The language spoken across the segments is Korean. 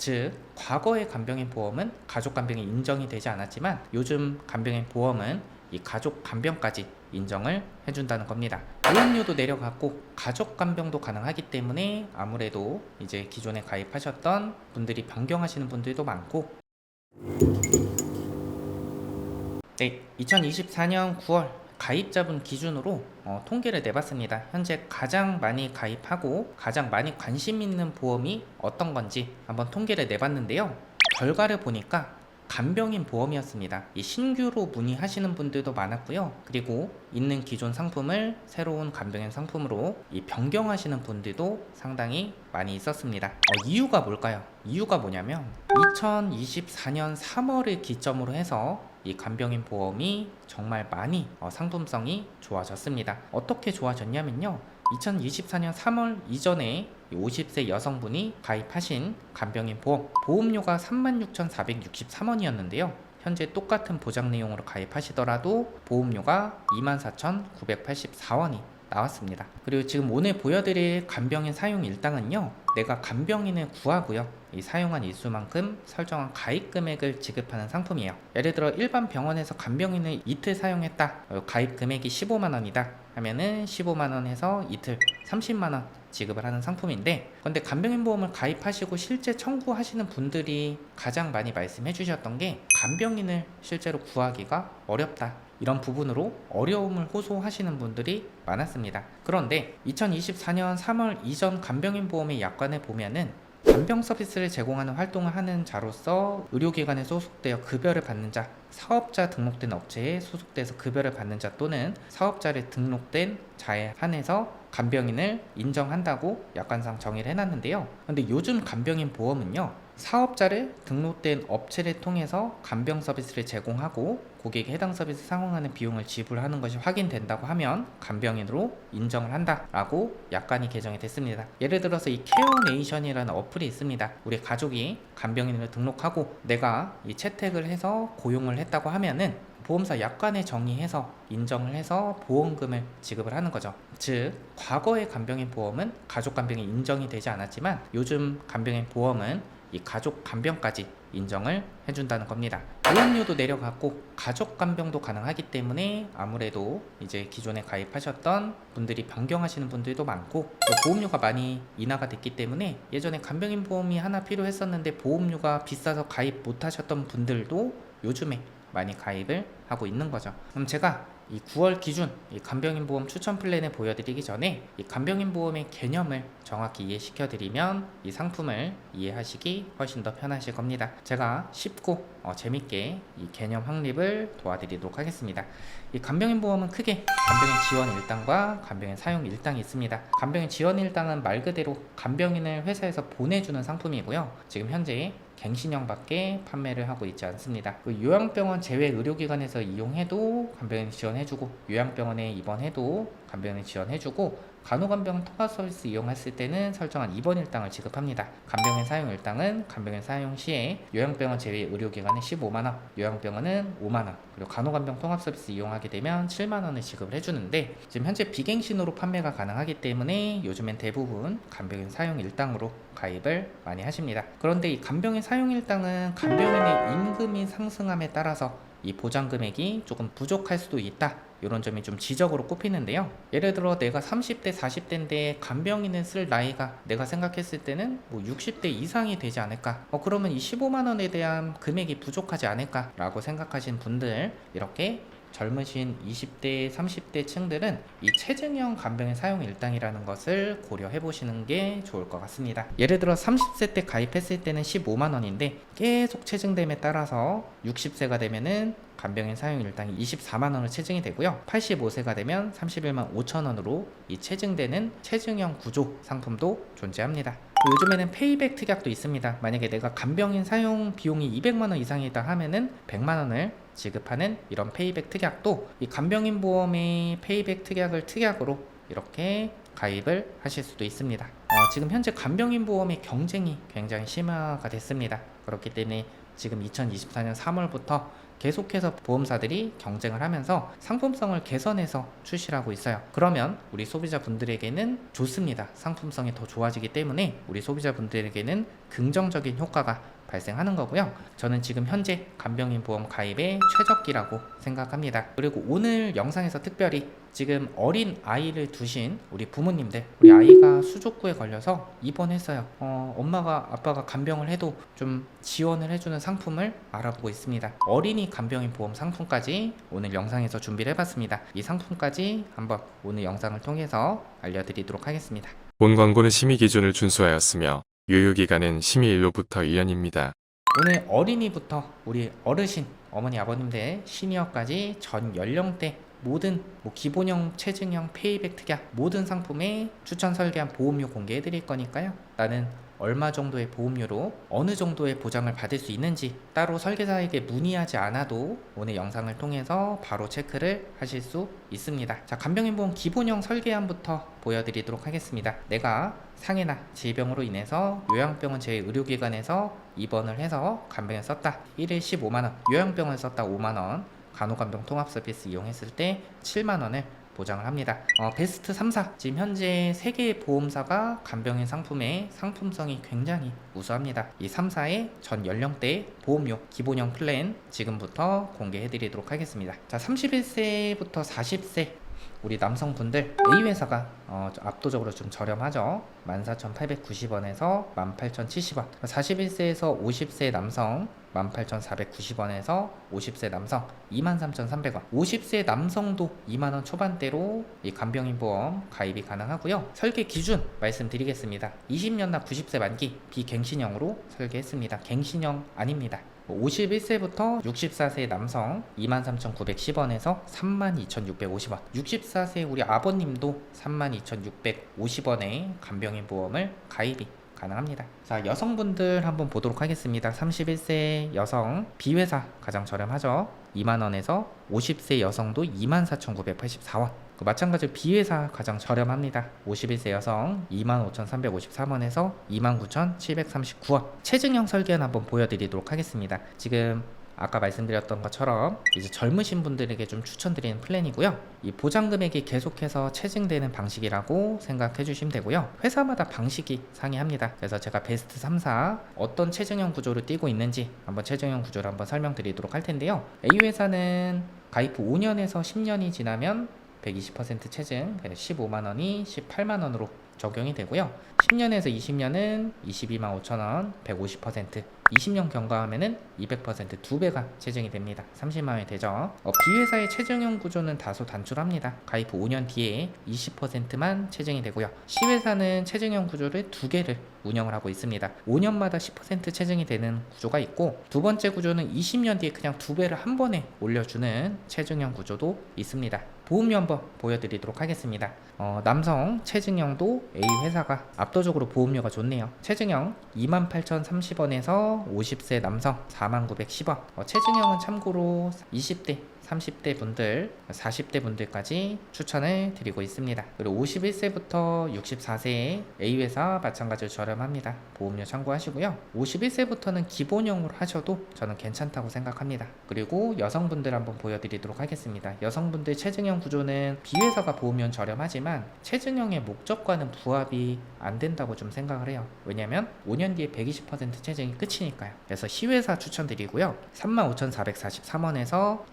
즉 과거의 간병인 보험은 가족 간병이 인정이 되지 않았지만 요즘 간병인 보험은 이 가족 간병까지 인정을 해준다는 겁니다. 보험료도 내려갔고 가족 간병도 가능하기 때문에 아무래도 이제 기존에 가입하셨던 분들이 변경하시는 분들도 많고 네, 2024년 9월 가입자분 기준으로 어, 통계를 내봤습니다. 현재 가장 많이 가입하고 가장 많이 관심 있는 보험이 어떤 건지 한번 통계를 내봤는데요. 결과를 보니까 간병인 보험이었습니다. 이 신규로 문의하시는 분들도 많았고요. 그리고 있는 기존 상품을 새로운 간병인 상품으로 이 변경하시는 분들도 상당히 많이 있었습니다. 어, 이유가 뭘까요? 이유가 뭐냐면 2024년 3월을 기점으로 해서 이 간병인 보험이 정말 많이 어, 상품성이 좋아졌습니다. 어떻게 좋아졌냐면요. 2024년 3월 이전에 50세 여성분이 가입하신 간병인 보험 보험료가 36,463원이었는데요. 현재 똑같은 보장 내용으로 가입하시더라도 보험료가 24,984원이 나왔습니다. 그리고 지금 오늘 보여드릴 간병인 사용 일당은요. 내가 간병인을 구하고요. 이 사용한 일수만큼 설정한 가입 금액을 지급하는 상품이에요. 예를 들어 일반 병원에서 간병인을 이틀 사용했다. 어, 가입 금액이 15만 원이다. 하면은 15만 원에서 이틀 30만 원 지급을 하는 상품인데 근데 간병인 보험을 가입하시고 실제 청구하시는 분들이 가장 많이 말씀해 주셨던 게 간병인을 실제로 구하기가 어렵다. 이런 부분으로 어려움을 호소하시는 분들이 많았습니다. 그런데 2024년 3월 이전 간병인 보험의 약관을 보면은 간병 서비스를 제공하는 활동을 하는 자로서 의료기관에 소속되어 급여를 받는 자, 사업자 등록된 업체에 소속돼서 급여를 받는 자 또는 사업자를 등록된 자에 한해서 간병인을 인정한다고 약관상 정의를 해놨는데요. 근데 요즘 간병인 보험은요. 사업자를 등록된 업체를 통해서 간병 서비스를 제공하고 고객이 해당 서비스 상응하는 비용을 지불하는 것이 확인된다고 하면 간병인으로 인정을 한다라고 약관이 개정이 됐습니다. 예를 들어서 이 케어네이션이라는 어플이 있습니다. 우리 가족이 간병인을 등록하고 내가 이 채택을 해서 고용을 했다고 하면은 보험사 약관에 정의해서 인정을 해서 보험금을 지급을 하는 거죠. 즉 과거의 간병인 보험은 가족 간병이 인정이 되지 않았지만 요즘 간병인 보험은 이 가족 간병까지 인정을 해준다는 겁니다. 보험료도 내려갔고 가족 간병도 가능하기 때문에 아무래도 이제 기존에 가입하셨던 분들이 변경하시는 분들도 많고 또 보험료가 많이 인하가 됐기 때문에 예전에 간병인 보험이 하나 필요했었는데 보험료가 비싸서 가입 못하셨던 분들도 요즘에 많이 가입을 하고 있는 거죠. 그럼 제가 이 9월 기준 이 간병인 보험 추천 플랜을 보여드리기 전에 이 간병인 보험의 개념을 정확히 이해시켜 드리면 이 상품을 이해하시기 훨씬 더 편하실 겁니다. 제가 쉽고 어, 재밌게 이 개념 확립을 도와드리도록 하겠습니다. 이 간병인 보험은 크게 간병인 지원 일당과 간병인 사용 일당이 있습니다. 간병인 지원 일당은 말 그대로 간병인을 회사에서 보내주는 상품이고요. 지금 현재 갱신형밖에 판매를 하고 있지 않습니다. 그 요양병원 제외 의료기관에서 이용해도 간병인 지원해주고 요양병원에 입원해도 간병인 지원해주고 간호간병 통합 서비스 이용했을 때는 설정한 입원 일당을 지급합니다. 간병인 사용 일당은 간병인 사용 시에 요양병원 제외 의료기관에 15만 원, 요양병원은 5만 원, 그리고 간호간병 통합 서비스 이용하게 되면 7만 원을 지급을 해주는데 지금 현재 비갱신으로 판매가 가능하기 때문에 요즘엔 대부분 간병인 사용 일당으로 가입을 많이 하십니다. 그런데 이 간병인 사용 일당은 간병인의 임금이 상승함에 따라서 이 보장 금액이 조금 부족할 수도 있다. 이런 점이 좀 지적으로 꼽히는데요. 예를 들어 내가 30대, 40대인데 간병인을 쓸 나이가 내가 생각했을 때는 뭐 60대 이상이 되지 않을까. 어, 그러면 이 15만 원에 대한 금액이 부족하지 않을까라고 생각하신 분들 이렇게 젊으신 20대, 30대 층들은 이 체증형 간병인 사용 일당이라는 것을 고려해 보시는 게 좋을 것 같습니다. 예를 들어 30세 때 가입했을 때는 15만 원인데 계속 체증됨에 따라서 60세가 되면은 간병인 사용 일당이 24만 원으로 체증이 되고요. 85세가 되면 31만 5천 원으로 이 체증되는 체증형 구조 상품도 존재합니다. 요즘에는 페이백 특약도 있습니다. 만약에 내가 간병인 사용 비용이 200만 원 이상이다 하면은 100만 원을 지급하는 이런 페이백 특약도 이 간병인 보험의 페이백 특약을 특약으로 이렇게 가입을 하실 수도 있습니다. 어, 지금 현재 간병인 보험의 경쟁이 굉장히 심화가 됐습니다. 그렇기 때문에 지금 2024년 3월부터 계속해서 보험사들이 경쟁을 하면서 상품성을 개선해서 출시를 하고 있어요. 그러면 우리 소비자분들에게는 좋습니다. 상품성이 더 좋아지기 때문에 우리 소비자분들에게는 긍정적인 효과가 발생하는 거고요. 저는 지금 현재 간병인 보험 가입의 최적기라고 생각합니다. 그리고 오늘 영상에서 특별히 지금 어린 아이를 두신 우리 부모님들, 우리 아이가 수족구에 걸려서 입원했어요. 어, 엄마가 아빠가 간병을 해도 좀 지원을 해주는 상품을 알아보고 있습니다. 어린이 간병인 보험 상품까지 오늘 영상에서 준비를 해봤습니다. 이 상품까지 한번 오늘 영상을 통해서 알려드리도록 하겠습니다. 본 광고는 심의 기준을 준수하였으며 유효기간은 심의일로부터 1년입니다. 오늘 어린이부터 우리 어르신, 어머니, 아버님들, 시니어까지 전 연령대 모든 뭐 기본형, 체증형, 페이백 특약 모든 상품에 추천 설계한 보험료 공개해 드릴 거니까요. 나는 얼마 정도의 보험료로 어느 정도의 보장을 받을 수 있는지 따로 설계사에게 문의하지 않아도 오늘 영상을 통해서 바로 체크를 하실 수 있습니다. 자, 간병인 보험 기본형 설계안부터 보여드리도록 하겠습니다. 내가 상해나 질병으로 인해서 요양병원 제 의료기관에서 입원을 해서 간병을 썼다. 1일 15만원, 요양병원 썼다 5만원, 간호간병 통합 서비스 이용했을 때 7만 원을 보장을 합니다. 어, 베스트 3사 지금 현재 3개의 보험사가 간병인 상품의 상품성이 굉장히 우수합니다. 이 3사의 전 연령대 보험료 기본형 플랜 지금부터 공개해 드리도록 하겠습니다. 자, 31세부터 40세 우리 남성분들 A 회사가 어, 압도적으로 좀 저렴하죠. 14,890원에서 18,070원. 41세에서 50세 남성 18,490원에서 50세 남성 23,300원. 50세 남성도 2만 원 초반대로 이 간병인 보험 가입이 가능하고요. 설계 기준 말씀드리겠습니다. 20년나 90세 만기 비갱신형으로 설계했습니다. 갱신형 아닙니다. 51세부터 64세 남성 23,910원에서 32,650원. 64세 우리 아버님도 32,650원의 간병인 보험을 가입이 가능합니다. 자 여성분들 한번 보도록 하겠습니다. 31세 여성 B회사 가장 저렴하죠? 2만원에서 50세 여성도 24,984원 그 마찬가지로 B회사 가장 저렴합니다. 51세 여성 25,353원에서 29,739원. 체증형 설계는 한번 보여드리도록 하겠습니다. 지금 아까 말씀드렸던 것처럼 이제 젊으신 분들에게 좀 추천드리는 플랜이고요. 이 보장 금액이 계속해서 체증되는 방식이라고 생각해 주시면 되고요. 회사마다 방식이 상이합니다. 그래서 제가 베스트 3사 어떤 체증형 구조를 띄고 있는지 한번 체증형 구조를 한번 설명드리도록 할 텐데요. A 회사는 가입 후 5년에서 10년이 지나면 120% 체증, 15만 원이 18만 원으로 적용이 되고요. 10년에서 20년은 22만 5천 원, 150%. 20년 경과하면은 200%두 배가 체증이 됩니다. 30만 원이 되죠. 어, B회사의 체증형 구조는 다소 단출합니다. 가입 후 5년 뒤에 20%만 체증이 되고요. C회사는 체증형 구조를 두 개를 운영을 하고 있습니다. 5년마다 10% 체증이 되는 구조가 있고 두 번째 구조는 20년 뒤에 그냥 두 배를 한 번에 올려주는 체증형 구조도 있습니다. 보험료 한번 보여드리도록 하겠습니다. 어, 남성 체증형도 A 회사가 압도적으로 보험료가 좋네요. 체증형 28,030원에서 50세 남성 4910원. 어, 체증형은 참고로 20대 30대 분들, 40대 분들까지 추천을 드리고 있습니다. 그리고 51세부터 64세의 A회사 마찬가지로 저렴합니다. 보험료 참고하시고요. 51세부터는 기본형으로 하셔도 저는 괜찮다고 생각합니다. 그리고 여성분들 한번 보여드리도록 하겠습니다. 여성분들 체증형 구조는 B회사가 보험료는 저렴하지만 체증형의 목적과는 부합이 안 된다고 좀 생각을 해요. 왜냐면 5년 뒤에 120% 체증이 끝이니까요. 그래서 C회사 추천드리고요. 35,443원에서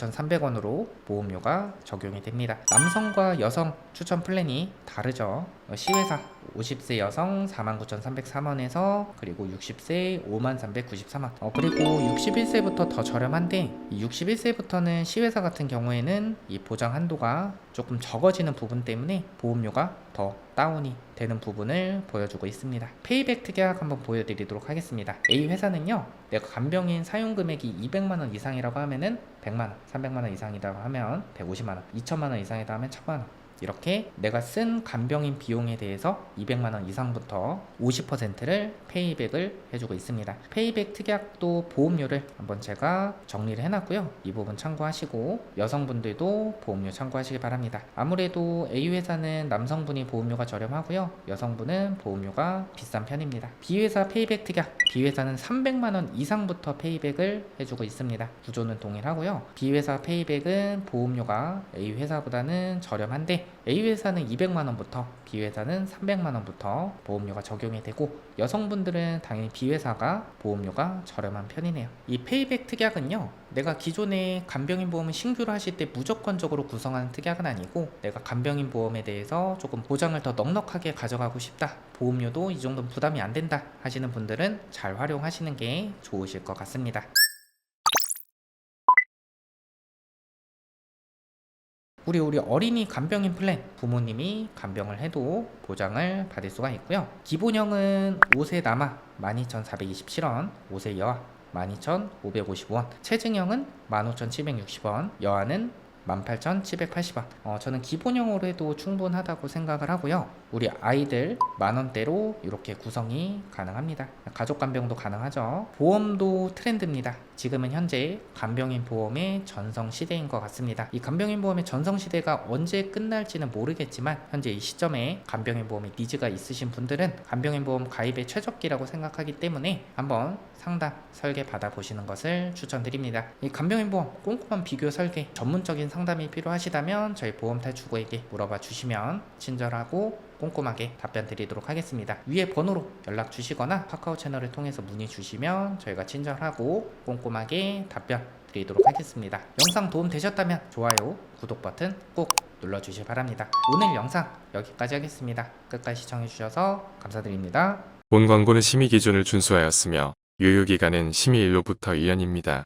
49,300원으로 보험료가 적용이 됩니다. 남성과 여성 추천 플랜이 다르죠. 어, C회사 50세 여성 49,303원에서 그리고 60세 53,393원 어, 그리고 61세부터 더 저렴한데 이 61세부터는 C회사 같은 경우에는 이 보장 한도가 조금 적어지는 부분 때문에 보험료가 더 다운이 되는 부분을 보여주고 있습니다. 페이백 특약 한번 보여드리도록 하겠습니다. A 회사는요, 내가 간병인 사용 금액이 200만 원 이상이라고 하면은 100만 원, 300만 원 이상이라고 하면 150만 원, 2천만 원 이상이라고 하면 1000만 원. 이렇게 내가 쓴 간병인 비용에 대해서 200만 원 이상부터 50%를 페이백을 해주고 있습니다. 페이백 특약도 보험료를 한번 제가 정리를 해놨고요. 이 부분 참고하시고 여성분들도 보험료 참고하시기 바랍니다. 아무래도 A 회사는 남성분이 보험료가 저렴하고요. 여성분은 보험료가 비싼 편입니다. B 회사 페이백 특약 B 회사는 300만 원 이상부터 페이백을 해주고 있습니다. 구조는 동일하고요. B 회사 페이백은 보험료가 A 회사보다는 저렴한데 A 회사는 200만 원부터 B 회사는 300만 원부터 보험료가 적용이 되고 여성분들은 당연히 B 회사가 보험료가 저렴한 편이네요. 이 페이백 특약은요. 내가 기존에 간병인 보험을 신규로 하실 때 무조건적으로 구성하는 특약은 아니고 내가 간병인 보험에 대해서 조금 보장을 더 넉넉하게 가져가고 싶다. 보험료도 이 정도 부담이 안 된다 하시는 분들은 잘 활용하시는 게 좋으실 것 같습니다. 우리 우리 어린이 간병인 플랜 부모님이 간병을 해도 보장을 받을 수가 있고요. 기본형은 5세 남아 12,427원, 5세 여아 12,555원, 체증형은 15,760원, 여아는 18,780원. 어, 저는 기본형으로 해도 충분하다고 생각을 하고요. 우리 아이들 만 원대로 이렇게 구성이 가능합니다. 가족 간병도 가능하죠. 보험도 트렌드입니다. 지금은 현재 간병인 보험의 전성 시대인 것 같습니다. 이 간병인 보험의 전성 시대가 언제 끝날지는 모르겠지만 현재 이 시점에 간병인 보험의 니즈가 있으신 분들은 간병인 보험 가입의 최적기라고 생각하기 때문에 한번 상담 설계 받아보시는 것을 추천드립니다. 이 간병인 보험 꼼꼼한 비교 설계 전문적인 상담이 필요하시다면 저희 보험 탈출구에게 물어봐 주시면 친절하고 꼼꼼하게 답변 드리도록 하겠습니다. 위에 번호로 연락 주시거나 카카오 채널을 통해서 문의 주시면 저희가 친절하고 꼼꼼하게 답변 드리도록 하겠습니다. 영상 도움 되셨다면 좋아요, 구독 버튼 꼭 눌러주시기 바랍니다. 오늘 영상 여기까지 하겠습니다. 끝까지 시청해주셔서 감사드립니다. 본 광고는 심의 기준을 준수하였으며 유효기간은 심의 일로부터 1년입니다.